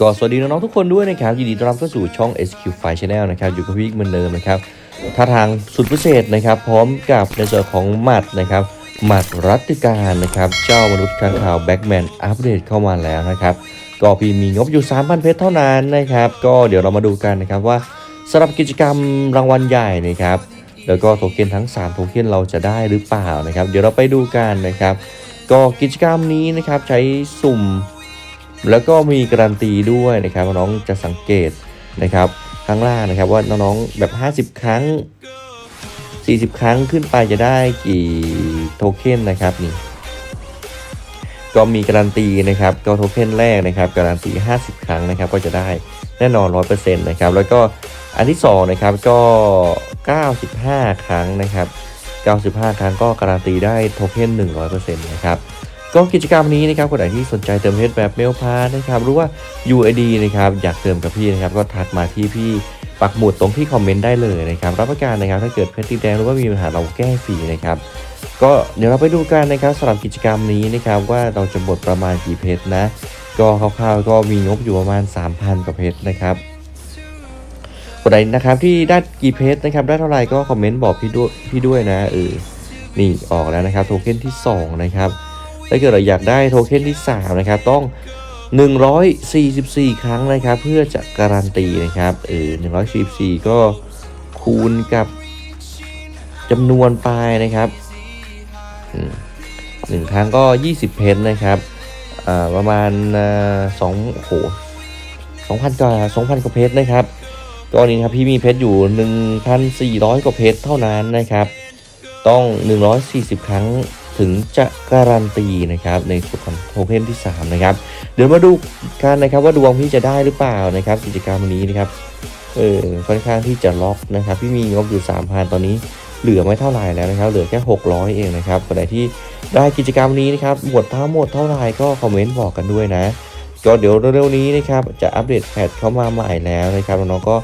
ก็สวัสดีน้องๆทุกคนด้วยนะครับยินดีต้อนรับเข้าสู่ช่อง SQ File Channel นะครับอยู่กับพี่เหมือนเดิมนะครับท่าทางสุดพิเศษนะครับพร้อมกับในส่วนของหมัดนะครับหมัดรัตติการนะครับเจ้ามนุษย์ข้างข่าวแบ็กแมนอัปเดตเข้ามาแล้วนะครับก็พี่มีงบอยู่ 3,000 เพชรเท่านั้นนะครับก็เดี๋ยวเรามาดูกันนะครับว่าสำหรับกิจกรรมรางวัลใหญ่นะครับแล้วก็โทเค็นทั้ง 3 โทเค็นเราจะได้หรือเปล่านะครับ เดี๋ยวเราไปดูกันนะครับ ก็กิจกรรมนี้นะครับใช้สุ่ม แล้วก็มีการันตีด้วยนะครับน้องจะสังเกตนะครับข้างล่างนะครับว่าน้องๆแบบ 50 ครั้ง 40 ครั้งขึ้นไปจะได้กี่โทเค็นนะครับนี่ก็มีการันตีนะครับก็โทเค็นแรกนะครับการันตี 50 ครั้งนะครับก็จะได้แน่นอน 100%นะครับแล้วก็อันที่2นะครับก็ 95 ครั้งนะครับ 95 ครั้งก็การันตีได้โทเค็น100%นะครับ ก็กิจกรรมนี้นะครับคนไหนที่สนใจเติมเพชรแบบเมลพาสนะครับหรือว่า UID นะครับอยากเติมกับพี่นะครับก็ทักมาที่พี่ปักหมุดตรงที่คอมเมนต์ได้เลยนะครับรับประกันนะครับถ้าเกิดเพชรติดแดงหรือว่ามีปัญหาเราแก้ฟรีนะครับก็เดี๋ยวเราไปดูกันนะครับสำหรับกิจกรรมนี้นะครับว่าเราจะหมดประมาณกี่เพชรนะ ก็คร่าวๆก็มีงบอยู่ประมาณ 3,000กว่าเพชรนะครับคนไหนนะครับที่ได้กี่เพชรนะครับได้เท่าไหร่ก็คอมเมนต์บอกพี่ด้วยพี่ด้วยนะเออนี่ออกแล้วนะครับโทเค็นที่สองนะครับ ถ้าเกิดเราอยากได้โทเค็นที่ 3 นะครับ ต้อง 144 ครั้งนะครับ เพื่อจะการันตีนะครับเออ144 ก็คูณกับจำนวนปลายนะครับหนึ่งครั้งก็ 20 เพชรนะครับอ่าประมาณสองโอ้โห2,000กว่า2,000กว่าเพชรนะครับก็นี่ครับพี่มีเพชรอยู่ 1,400 กว่าเพชรเท่านั้นนะครับ ต้อง 140 ครั้ง ถึงจะการันตีนะครับในส่วนของโทเค็นที่ 3 นะครับ เดี๋ยวมาดูกันนะครับว่าดวงพี่จะได้หรือเปล่านะครับ กิจกรรมนี้นะครับเออค่อนข้างที่จะล็อกนะครับพี่มีงบอยู่ 3,000 ตอนนี้เหลือไม่เท่าไหร่แล้วนะครับ เหลือแค่ 600 เองนะครับคนไหนที่ได้กิจกรรมนี้นะครับหมดทั้งหมดเท่าไหร่ก็คอมเมนต์บอกกันด้วยนะก็เดี๋ยวเร็วๆนี้นะครับจะอัปเดตแพทเข้ามาใหม่แล้วนะครับน้องๆก็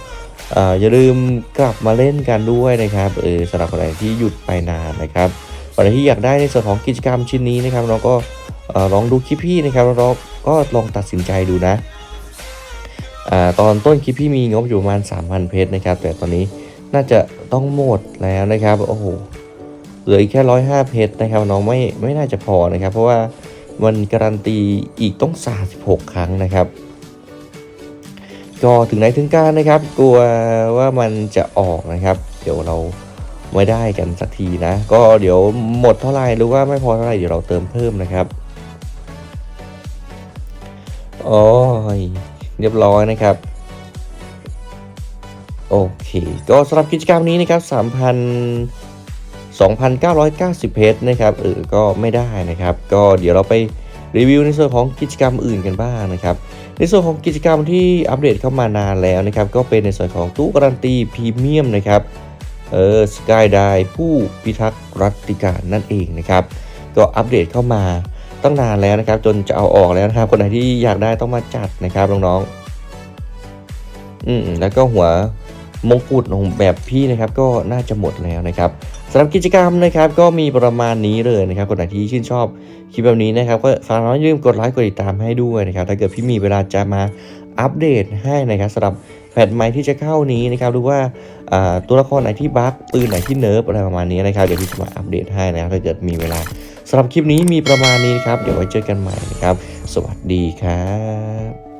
เอ่ออย่าลืมกลับมาเล่นกันด้วยนะครับเออสำหรับคนไหนที่หยุดไปนานนะครับ ใคนไหนที่อยากได้ในส่วนของกิจกรรมชิ้นนี้นะครับ เราก็ลองดูคลิปพี่นะครับเราก็ลองตัดสินใจดูนะอตอนต้นคลิปพี่มีงบอยู่ประมาณ 3,000 เพชรนะครับ แต่ตอนนี้น่าจะต้องหมดแล้วนะครับโอ้โหเหลืออีกแค่105เพชรนะครับน้องไม่ไม่น่าจะพอนะครับ เพราะว่ามันการันตีอีกต้อง36 ครั้งนะครับ ก็ถึงไหนถึงการนะครับ กลัวว่ามันจะออกนะครับ เดี๋ยวเรา ไม่ได้กันสักทีนะ ก็เดี๋ยวหมดเท่าไหร่หรือว่าไม่พอเท่าไหร่เดี๋ยวเราเติมเพิ่มนะครับโอ้ยเรียบร้อยนะครับโอเค ก็สำหรับกิจกรรมนี้นะครับ3,000 2,990 เพชรนะครับเออก็ไม่ได้นะครับ ก็เดี๋ยวเราไปรีวิวในส่วนของกิจกรรมอื่นกันบ้างนะครับ ในส่วนของกิจกรรมที่อัปเดตเข้ามานานแล้วนะครับ ก็เป็นในส่วนของตู้การันตีพรีเมียมนะครับ เออสกายไดผู้พิทักษ์รัติการนั่นเองนะครับ ก็อัปเดตเข้ามาตั้งนานแล้วนะครับ จนจะเอาออกแล้วนะครับ คนไหนที่อยากได้ต้องมาจัดนะครับน้องๆอืมแล้วก็หัวมงกุฎของแบบพี่นะครับก็น่าจะหมดแล้วนะครับสำหรับกิจกรรมนะครับ ก็มีประมาณนี้เลยนะครับคนไหนที่ชื่นชอบคลิปแบบนี้นะครับ ก็ฝากน้องอย่าลืมกดไลค์กดติดตามให้ด้วยนะครับ ถ้าเกิดพี่มีเวลาจะมาอัปเดตให้นะครับสำหรับ แพทใหม่ที่จะเข้านี้นะครับหรือว่าตัวละครไหนที่บั๊กปืนไหนที่เนิร์ฟอะไรประมาณนี้นะครับเดี๋ยวพี่จะมาอัปเดตให้นะครับถ้าเกิดมีเวลาสำหรับคลิปนี้มีประมาณนี้นะครับ เดี๋ยวไว้เจอกันใหม่นะครับ สวัสดีครับ